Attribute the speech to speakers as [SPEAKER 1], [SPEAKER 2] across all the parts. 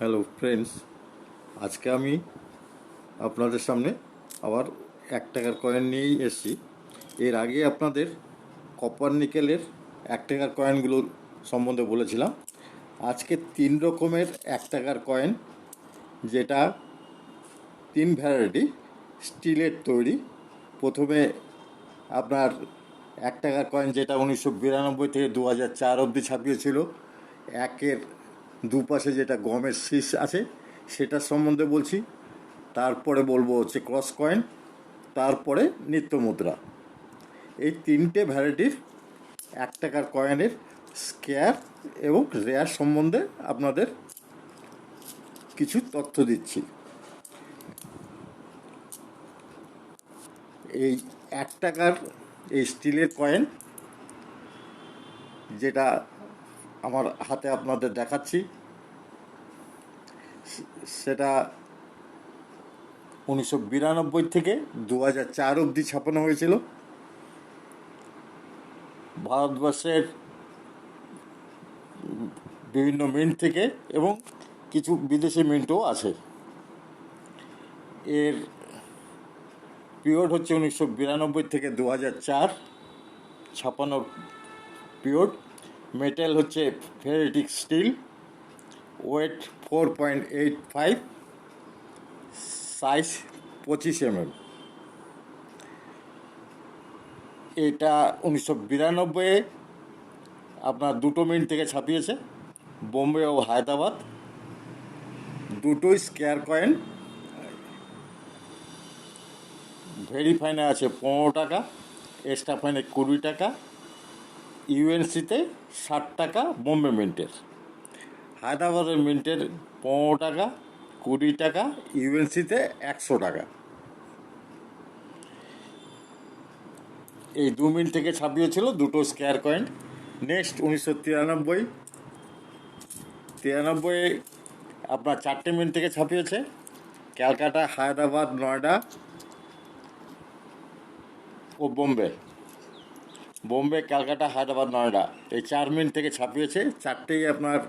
[SPEAKER 1] Hello friends আজকে আমি আপনাদের সামনে আবার এক টাকার কয়েন নিয়েই এসেছি। এর আগে আপনাদের কপার নিকেলের এক টাকার কয়েনগুলোর সম্বন্ধে বলেছিলাম। আজকে তিন রকমের এক টাকার কয়েন যেটা তিন ভ্যারাইটি স্টিলের তৈরি। প্রথমে আপনার এক টাকার কয়েন যেটা উনিশশো বিরানব্বই থেকে দু হাজার চার অবধি ছাপিয়েছিল। একের দুপাশে যেটা গমের শীষ আছে সেটার সম্বন্ধে বলছি। তারপরে বলব হচ্ছে ক্রস কয়েন, তারপরে নিত্য মুদ্রা। এই তিনটে ভ্যারাইটির এক টাকার কয়েনের স্কেয়ার এবং রেয়ার সম্বন্ধে আপনাদের কিছু তথ্য দিচ্ছি। এই এক টাকার এই স্টিলের কয়েন, যেটা আমার হাতে আপনাদের দেখাচ্ছি। সেটা উনিশশো বিরানব্বই থেকে দু হাজার চার অবধি ছাপানো হয়েছিল। ভারতবর্ষের বিভিন্ন মিন্ট থেকে এবং কিছু বিদেশি মিন্টও আছে। এর পিরিয়ড হচ্ছে উনিশশো বিরানব্বই থেকে দু হাজার চার ছাপানোর পিরিয়ড। মেটেল হচ্ছে ferritic steel weight four point eight five size পঁচিশ এমএম এটা উনিশশো বিরানব্বইয়ে আপনার দুটো মিনিট থেকে ছাপিয়েছে, বোম্বে ও হায়দ্রাবাদ। দুটোই স্কেয়ার কয়েন ভেরি ফাইনে আছে পনেরো টাকা এক্সট্রা ফাইনে কুড়ি টাকা। ইউএনসিতে ষাট টাকা, বোম্বে মিন্টের। হায়দ্রাবাদের মিন্টের পনেরো টাকা, কুড়ি টাকা, ইউএনসিতে একশো টাকা। এই দু মিনিট থেকে ছাপিয়েছিল দুটো স্কেয়ার কয়েন। নেক্সট উনিশশো তিরানব্বই। তিরানব্বই আপনার চারটে মিনিট থেকে ছাপিয়েছে। ক্যালকাটা, হায়দ্রাবাদ, নয়ডা ও বোম্বে। বোম্বে, ক্যালকাটা, হায়দ্রাবাদ, নয়ডা। এই চার মিন থেকে ছাপিয়েছে চারটেই আপনার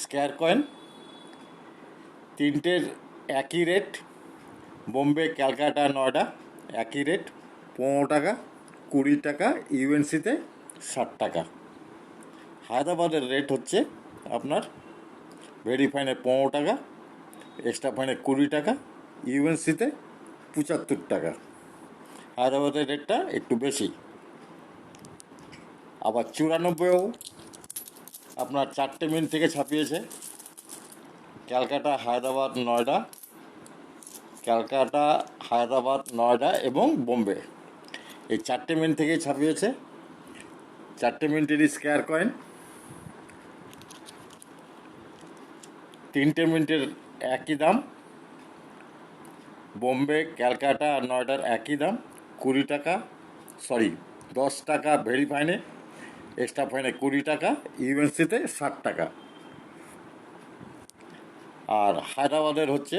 [SPEAKER 1] স্কোয়ার কয়েন। তিনটের একই রেট, বোম্বে, ক্যালকাটা, নয়ডা, একই রেট, পনেরো টাকা, কুড়ি টাকা ইউএনসিতে ষাট টাকা। হায়দ্রাবাদের রেট হচ্ছে আপনার ভেরি ফাইনে পনেরো টাকা, এক্সট্রা ফাইনে কুড়ি টাকা ইউএনসিতে পঁচাত্তর টাকা। হায়দ্রাবাদের রেটটা একটু বেশি। আবার চুরানব্বইও আপনার চারটে মিনিট থেকে ছাপিয়েছে। ক্যালকাটা, হায়দ্রাবাদ, নয়ডা। ক্যালকাটা, হায়দ্রাবাদ, নয়ডা এবং বোম্বে। এই চারটে মিনিট থেকেই ছাপিয়েছে। চারটে মিনিটেরই স্কোয়ার কয়েন। তিনটে মিনিটের একই দাম। বোম্বে, ক্যালকাটা আর নয়ডার একই দাম। কুড়ি টাকা সরি দশ টাকা ভেরি এক্সট্রা ফাইনে কুড়ি টাকা ইউএনসিতে ষাট টাকা। আর হায়দ্রাবাদের হচ্ছে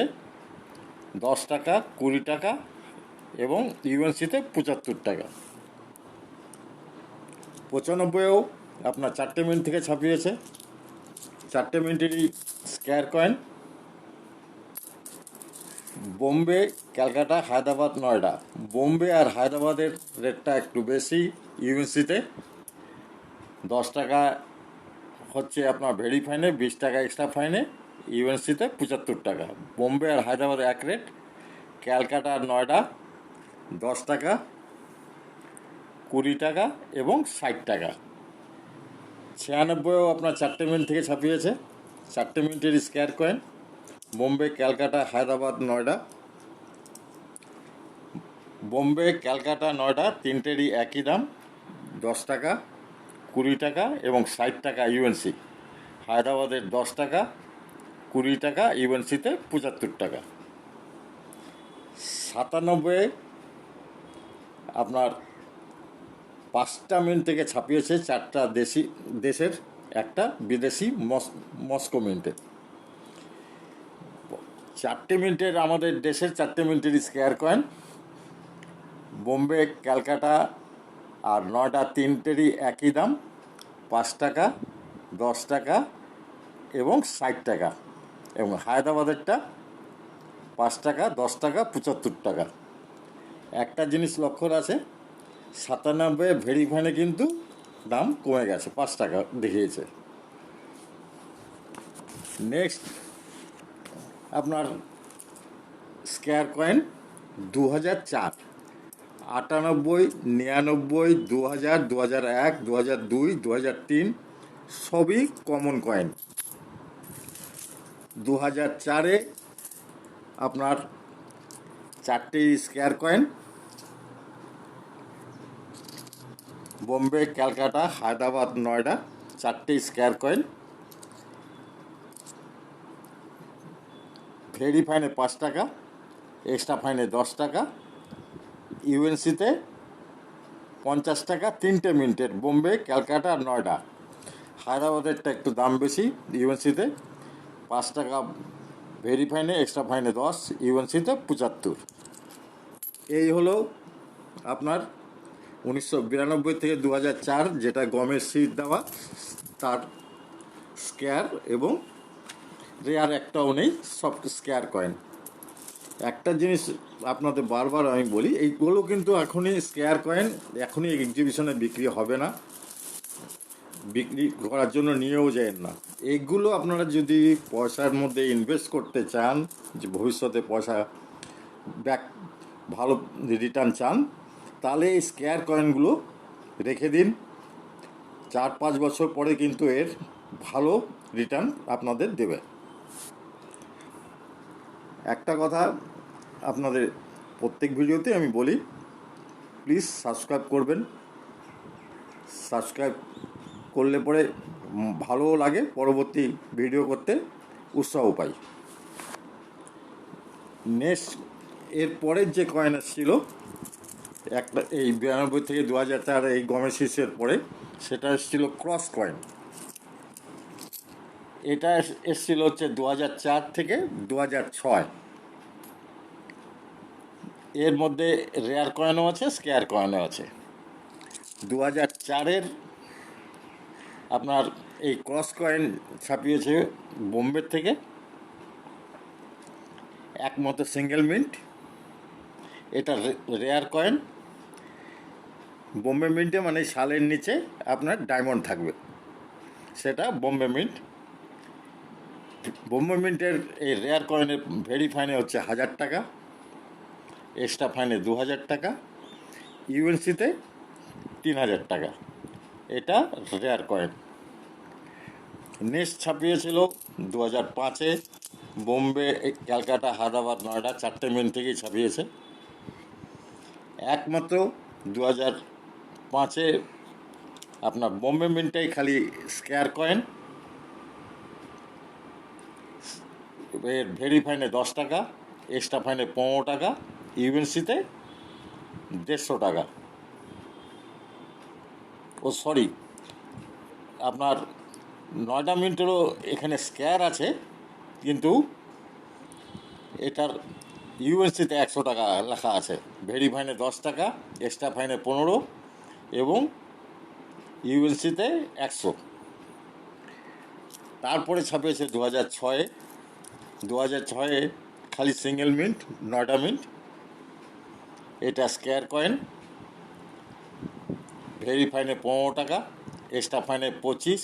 [SPEAKER 1] দশ টাকা, কুড়ি টাকা এবং ইউএনসিতে পঁচাত্তর টাকা। পঁচানব্বইও আপনার চারটে মিনিট থেকে ছাপিয়েছে। চারটে মিনিটেরই স্কোয়ার কয়েন বোম্বে, ক্যালকাটা, হায়দ্রাবাদ, নয়ডা। বোম্বে আর হায়দ্রাবাদের রেটটা একটু বেশি ইউএনসিতে দশ টাকা হচ্ছে আপনার ভেরি ফাইনে, বিশ টাকা এক্সট্রা ফাইনে, ইউএনসিতে পঁচাত্তর টাকা। বোম্বে আর হায়দ্রাবাদ এক রেট ক্যালকাটা আর নয়ডা দশ টাকা, কুড়ি টাকা এবং ষাট টাকা। ছিয়ানব্বইও আপনার চারটে মিনিট থেকে ছাপিয়েছে। চারটে মিনিটের স্কোয়ার কয়েন বোম্বে, ক্যালকাটা, হায়দ্রাবাদ নয়ডা বোম্বে, ক্যালকাটা নয়ডা তিনটেরই একই দাম, দশ টাকা। কুড়ি টাকা এবং ষাট টাকা ইউএনসি হায়দ্রাবাদের দশ টাকা, কুড়ি টাকা ইউএনসিতে পঁচাত্তর টাকা। সাতানব্বই আপনার পাঁচটা মিনিট থেকে ছাপিয়েছে চারটা দেশি, দেশের, একটা বিদেশি মস, মস্কো মিনিটে চারটে মিনিটের আমাদের দেশের চারটে মিনিটের স্কোয়ার কয়েন বোম্বে ক্যালকাটা আর নয়টা তিনটেরই একই দাম, পাঁচ টাকা, দশ টাকা এবং ষাট টাকা। এবং হায়দ্রাবাদেরটা পাঁচ টাকা, দশ টাকা, পঁচাত্তর টাকা। একটা জিনিস লক্ষ্য আছে, সাতানব্বই ভেরিফাইনে কিন্তু দাম কমে গেছে, পাঁচ টাকা দেখিয়েছে। নেক্সট আপনার স্কোয়ার কয়েন দু হাজার চার। আটানব্বই, নিরানব্বই দু হাজার দু হাজার এক দু হাজার দুই দু হাজার তিন, সবই কমন কয়েন দু হাজার চারে আপনার চারটে স্কোয়ার কয়েন বোম্বে, ক্যালকাটা, হায়দ্রাবাদ, নয়ডা, চারটে স্কোয়ার কয়েন ভেরি ফাইনে পাঁচ টাকা, এক্সট্রা ফাইনে দশ টাকা ইউএনসিতে পঞ্চাশ টাকা, তিনটে মিনিটের। বোম্বে, ক্যালকাটা আর নয়ডা। হায়দ্রাবাদেরটা একটু দাম বেশি ইউএনসিতে। পাঁচ টাকা ভেরি ফাইনে, এক্সট্রা ফাইনে দশ, ইউএনসিতে পঁচাত্তর। এই হলো আপনার উনিশশো বিরানব্বই থেকে দু চার, যেটা গমের শীত দেওয়া, তার স্কেয়ার এবং রেয়ার একটাও নেই সব স্কেয়ার কয়েন। একটা জিনিস আপনাদের বারবার আমি বলি, এইগুলো কিন্তু এখনই স্কেয়ার কয়েন, এখনই এক্সিবিশনে বিক্রি হবে না। বিক্রি করার জন্য নিয়েও যায় না। এইগুলো আপনারা যদি পয়সার মধ্যে ইনভেস্ট করতে চান, যে ভবিষ্যতে পয়সা ব্যাক ভালো রিটার্ন চান, তাহলে এই স্কেয়ার কয়েনগুলো রেখে দিন। চার পাঁচ বছর পরে কিন্তু এর ভালো রিটার্ন আপনাদের দেবে। একটা কথা আপনাদের প্রত্যেক ভিডিওতে আমি বলি প্লিজ সাবস্ক্রাইব করবেন। সাবস্ক্রাইব করলে পরে ভালো লাগে, পরবর্তী ভিডিও করতে উৎসাহ পাই। নেক্সট এর পরের যে কয়েন এসেছিল একটা এই বিরানব্বই থেকে দু হাজার চার এই গমের শীষের পরে, সেটা এসেছিল ক্রস কয়েন এটা এস- এসেছিল হচ্ছে দু চার থেকে দু ছয়। এর মধ্যে রেয়ার কয়েনও আছে, স্কেয়ার কয়েনও আছে। দু হাজার চারের আপনার এই ক্রস কয়েন ছাপিয়েছে বোম্বে থেকে। একমত সিঙ্গেল মিন্ট। এটা রেয়ার কয়েন। বোম্বে মিন্টে মানে শালের নিচে আপনার ডায়মন্ড থাকবে। সেটা বোম্বে মিন্ট। বোম্বে মিন্টের এই রেয়ার কয়েনের ভেরি ফাইনে হচ্ছে হাজার টাকা, এক্সট্রা ফাইনে দু হাজার টাকা, ইউএনসিতে তিন হাজার টাকা। এটা রেয়ার কয়েন। নেক্সট ছাপিয়েছিল দু হাজার পাঁচে বোম্বে, ক্যালকাটা, হায়দ্রাবাদ, নয়ডা, চারটে মিনিট থেকেই ছাপিয়েছে। একমাত্র দু হাজার পাঁচে আপনার বোম্বে মিন্টটাই খালি স্কেয়ার কয়েন এর ভেরি ফাইনে দশ টাকা এক্সট্রা ফাইনে পনেরো টাকা ইউএনসিতে দেড়শো টাকা। ও সরি আপনার নয়ডা মিনিটেরও এখানে স্কেয়ার আছে, কিন্তু এটার ইউএনসিতে একশো টাকা লেখা আছে। ভেরি ফাইনে দশ টাকা এক্সট্রা ফাইনে পনেরো এবং ইউএনসিতে একশো। তারপরে ছাপিয়েছে দু হাজার ছয়ে দু হাজার ছয়ে খালি সিঙ্গেল মিন্ট নয়টা মিন্ট এটা স্কেয়ার কয়েন ভেরি ফাইনে পনেরো টাকা এক্সট্রা ফাইনে পঁচিশ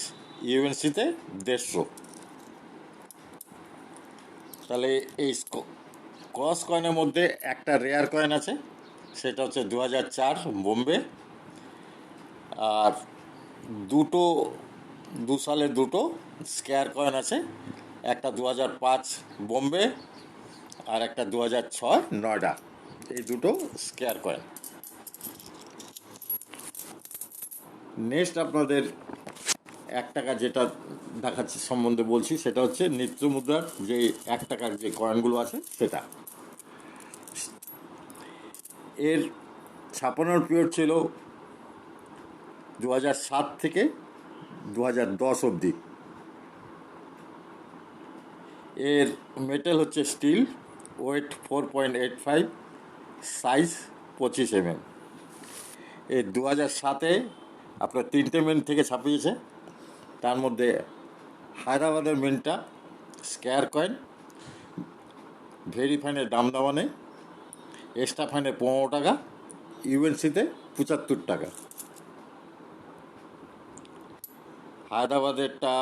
[SPEAKER 1] ইউএনসিতে দেড়শো। তাহলে এই ক্রস কয়েনের মধ্যে একটা রেয়ার কয়েন আছে, সেটা হচ্ছে দু হাজার চার বোম্বে। আর দুটো, দু সালে দুটো স্কেয়ার কয়েন আছে। একটা দু পাঁচ বোম্বে আর একটা দু ছয় নয়ডা। এই দুটো স্কেয়ার কয়েন নেক্সট আপনাদের এক টাকা যেটা দেখাচ্ছি সম্বন্ধে বলছি, সেটা হচ্ছে নিত্য মুদ্রার যে এক টাকার যে কয়েনগুলো আছে, সেটা। এর ছাপানোর পিরিয়ড ছিল দু সাত থেকে দু হাজার দশ অবধি। এর মেটেল হচ্ছে steel weight four point eight five size পঁচিশ এমএম এই দু হাজার সাতে আপনার তিনটে মিনিট থেকে ছাপিয়েছে। তার মধ্যে হায়দ্রাবাদের মেনটা স্কোয়ার কয়েন ভেরি ফাইনের দাম দামা নেই এক্সট্রা ফাইনে পনেরো টাকা ইউএনসিতে পঁচাত্তর টাকা। হায়দ্রাবাদেরটা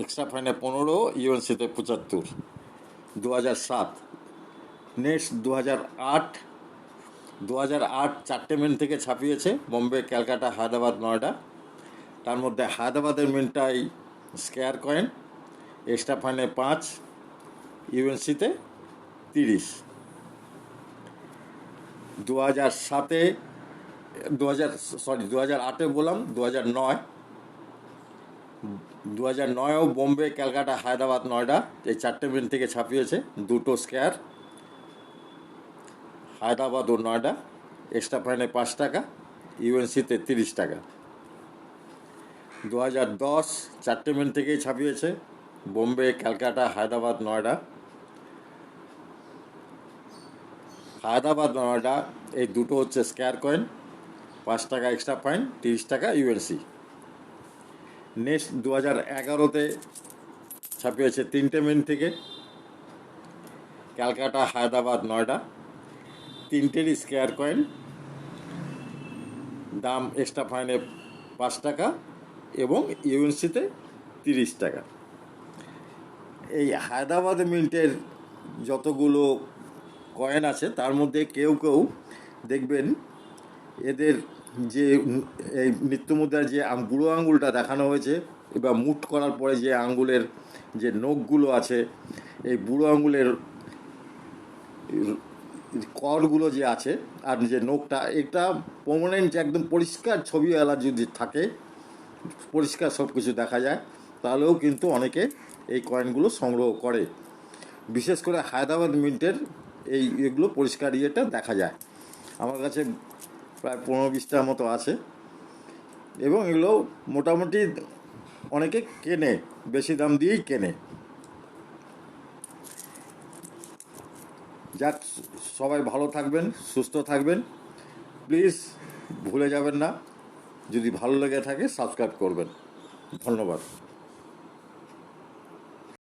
[SPEAKER 1] এক্সট্রা ফাইনে পনেরো ইউএনসিতে পঁচাত্তর। দু হাজার সাত। নেক্সট দু হাজার আট দু হাজার আট চারটে মিন্ট থেকে ছাপিয়েছে বোম্বে ক্যালকাটা হায়দ্রাবাদ নয়ডা তার মধ্যে হায়দ্রাবাদের মিন্টটাই স্কোয়ার কয়েন এক্সট্রা ফাইনে পাঁচ ইউএনসিতে তিরিশ দু হাজার সাতে দু হাজার সরি দু হাজার আটে বললাম দু হাজার নয় দু হাজার নয়ও বোম্বে, ক্যালকাটা, হায়দ্রাবাদ নয়ডা, এই চারটে মিনিট থেকে ছাপিয়েছে দুটো স্কোয়ার। হায়দ্রাবাদ ও নয়ডা, এক্সট্রা ফাইনে পাঁচ টাকা ইউএনসিতে তিরিশ টাকা। দু হাজার দশ, চারটে মিনিট থেকেই ছাপিয়েছে বোম্বে, ক্যালকাটা, হায়দ্রাবাদ, নয়ডা। হায়দ্রাবাদ, নয়ডা, এই দুটো হচ্ছে স্কোয়ার কয়েন, পাঁচ টাকা এক্সট্রা ফাইন তিরিশ টাকা ইউএনসি। নেক্সট দু হাজার এগারোতে ছাপিয়েছে তিনটে মিনিট থেকে। ক্যালকাটা, হায়দ্রাবাদ, নয়ডা। তিনটের স্কোয়ার কয়েন। দাম এক্সট্রা ফাইনে পাঁচ টাকা এবং ইউএনসিতে তিরিশ টাকা। এই হায়দ্রাবাদ মিন্টের যতগুলো কয়েন আছে, তার মধ্যে কেউ কেউ দেখবেন এদের যে এই মৃত্যুমুদ্রার যে বুড়ো আঙ্গুলটা দেখানো হয়েছে বা মুট করার পরে যে আঙ্গুলের যে নখগুলো আছে, এই বুড়ো আঙ্গুলের করগুলো যে আছে, আর যে নখটা, এটা পার্মানেন্ট একদম পরিষ্কার ছবি ছবিওয়ালা যদি থাকে, পরিষ্কার সব কিছু দেখা যায়, তাহলেও কিন্তু অনেকে এই কয়েনগুলো সংগ্রহ করে। বিশেষ করে হায়দ্রাবাদ মিন্টের এই এগুলো পরিষ্কার ইয়েটা দেখা যায়। আমার কাছে প্রায় পনেরো বিশটার মতো আছে। এবং এগুলো মোটামুটি অনেকে কেনে, বেশি দাম দিয়েই কেনে। যাক, সবাই ভালো থাকবেন, সুস্থ থাকবেন। প্লিজ ভুলে যাবেন না, যদি ভালো লেগে থাকে সাবস্ক্রাইব করবেন। ধন্যবাদ।